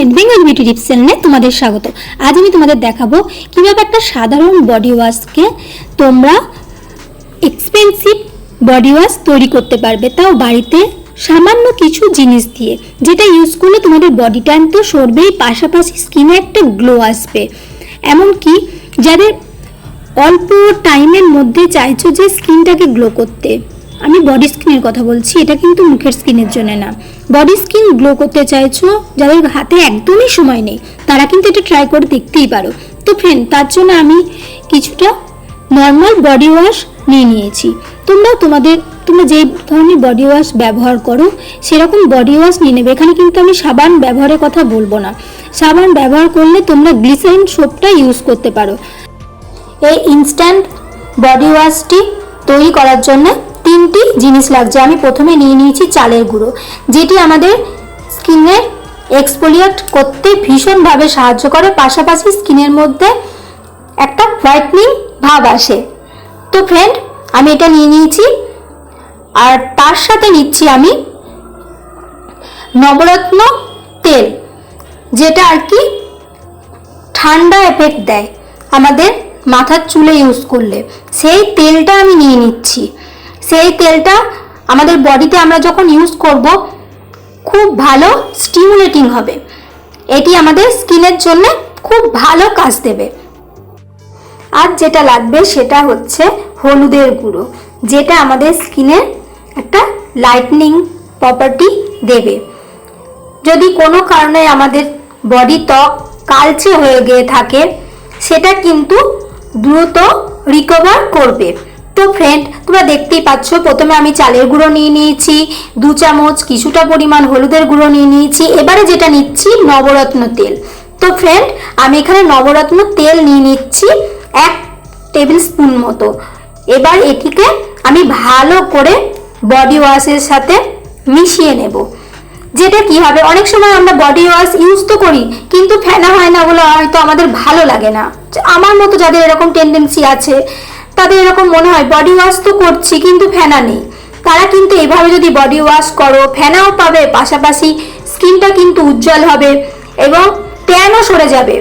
State Bengal beauty tips চ্যানেলে তোমাদের স্বাগত। আজ আমি তোমাদের দেখাবো কীভাবে একটা সাধারণ বডি ওয়াশকে তোমরা এক্সপেন্সিভ বডি ওয়াশ তৈরি করতে পারবে। তাও বাড়িতে সামান্য কিছু জিনিস দিয়ে, যেটা ইউজ করলে তোমাদের বডি টাইম তো সরবেই, পাশাপাশি স্কিনে একটা গ্লো আসবে। এমনকি যাদের অল্প টাইমের মধ্যে চাইছো যে স্কিনটাকে গ্লো করতে। আমি বডি স্কিনের কথা বলছি, এটা কিন্তু মুখের স্কিনের জন্য না। বডি স্কিন গ্লো করতে চাইছো, যাদের হাতে একদমই সময় নেই, তারা কিন্তু এটা ট্রাই করে দেখতেই পারো। তো ফ্রেন্ড তার জন্য আমি কিছুটা নর্মাল বডি ওয়াশ নিয়ে নিয়েছি। তোমরাও তোমাদের, তোমরা যে ধরনের বডি ওয়াশ ব্যবহার করো, সেরকম বডি ওয়াশ নিয়ে নেবে। এখানে কিন্তু আমি সাবান ব্যবহারের কথা বলব না। সাবান ব্যবহার করলে তোমরা গ্লিসারিন সোপটা ইউজ করতে পারো। এই ইনস্ট্যান্ট বডি ওয়াশটি তৈরি করার জন্য তিনটি জিনিস লাগছে। আমি প্রথমে নিয়ে নিয়েছি চালের গুঁড়ো, যেটি আমাদের স্কিনের এক্সফোলিয়েট করতে ভীষণভাবে সাহায্য করে। পাশাপাশি স্কিনের মধ্যে একটা হোয়াইটনিং ভাব আসে। তো ফ্রেন্ড আমি এটা নিয়ে নিয়েছি। আর তার সাথে নিচ্ছি আমি নবরত্ন তেল, যেটা আর কি ঠান্ডা এফেক্ট দেয় আমাদের মাথার চুলে ইউজ করলে। সেই তেলটা আমি নিয়ে নিচ্ছি। সেই তেলটা আমাদের বডিতে আমরা যখন ইউজ করব, খুব ভালো স্টিমুলেটিং হবে। এটি আমাদের স্কিনের জন্য খুব ভালো কাজ দেবে। আর যেটা লাগবে সেটা হচ্ছে হলুদের গুঁড়ো, যেটা আমাদের স্কিনের একটা লাইটনিং প্রপার্টি দেবে। যদি কোনো কারণে আমাদের বডি ত্বক কালচে হয়ে গিয়ে থাকে, সেটা কিন্তু দ্রুত রিকভার করবে। তো ফ্রেন্ড তোমরা দেখতেই পাচ্ছ, প্রথমে আমি চালের গুঁড়ো নিয়ে নিয়েছি, দু চামচ কিছুটা পরিমাণ হলুদের গুঁড়ো নিয়ে নিয়েছি, এবারে যেটা নিচ্ছি নবরত্ন তেল। তো ফ্রেন্ড আমি এখানে নবরত্ন তেল নিয়ে নিচ্ছি এক টেবিল স্পুন মতো। এবার এটিকে আমি ভালো করে বডি ওয়াশের সাথে মিশিয়ে নেব। যেটা কি হবে, অনেক সময় আমরা বডি ওয়াশ ইউজ তো করি, কিন্তু ফেনা হয় না বলে হয়তো আমাদের ভালো লাগে না। আমার মতো যাদের এরকম টেন্ডেন্সি আছে তাদের এরকম মনে হয় বডি ওয়াশ তো করছি কিন্তু ফেনা নেই। তারা কিন্তু এভাবে যদি বডি ওয়াশ করো, ফেনাও পাবে, পাশাপাশি স্কিনটা কিন্তু উজ্জ্বল হবে এবং ট্যানও সরে যাবে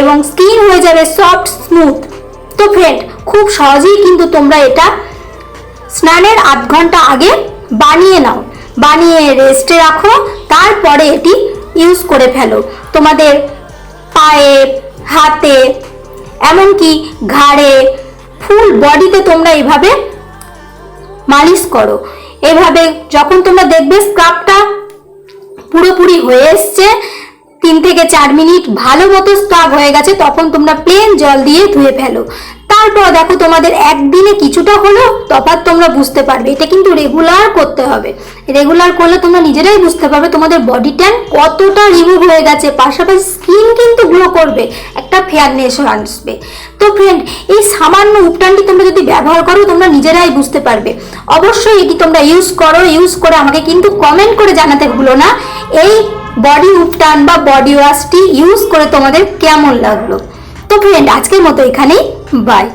এবং স্কিন হয়ে যাবে সফট স্মুথ তো ফ্রেন্ড খুব সহজেই কিন্তু তোমরা এটা স্নানের আধ ঘণ্টা আগে বানিয়ে নাও। বানিয়ে রেস্টে রাখো, তারপরে এটি ইউজ করে ফেলো। তোমাদের পায়ে, হাতে, এমনকি ঘাড়ে ফুল বডিতে তোমরা এভাবে মালিশ করো। এভাবে যখন তোমরা দেখবে স্ক্রাবটা পুরোপুরি হয়ে এসছে, তিন থেকে চার মিনিট ভালো মতো স্ক্রাব হয়ে গেছে, তখন তোমরা প্লেন জল দিয়ে ধুয়ে ফেলো। তারপর দেখো, তোমাদের একদিনে কিছুটা হলেও তফাৎ তোমরা বুঝতে পারবে। এটা কিন্তু রেগুলার করতে হবে। রেগুলার করলে তোমরা নিজেরাই বুঝতে পারবে তোমাদের বডি ট্যান কতটা রিমুভ হয়ে গেছে। পাশাপাশি স্কিন কিন্তু গ্লো করবে। একটা ফেয়ারনেস আসবে। তো ফ্রেন্ড এই সামান্য উপটানটি তোমরা যদি ব্যবহার করো, তোমরা নিজেরাই বুঝতে পারবে। অবশ্যই এটি তোমরা ইউজ করো ইউজ করে আমাকে কিন্তু কমেন্ট করে জানাতে ভুলো না। এই বডি উপটান বা বডি ওয়াশটি ইউজ করে তোমাদের কেমন লাগল। তো ফ্রেন্ড আজকের মতো এখানেই। বাই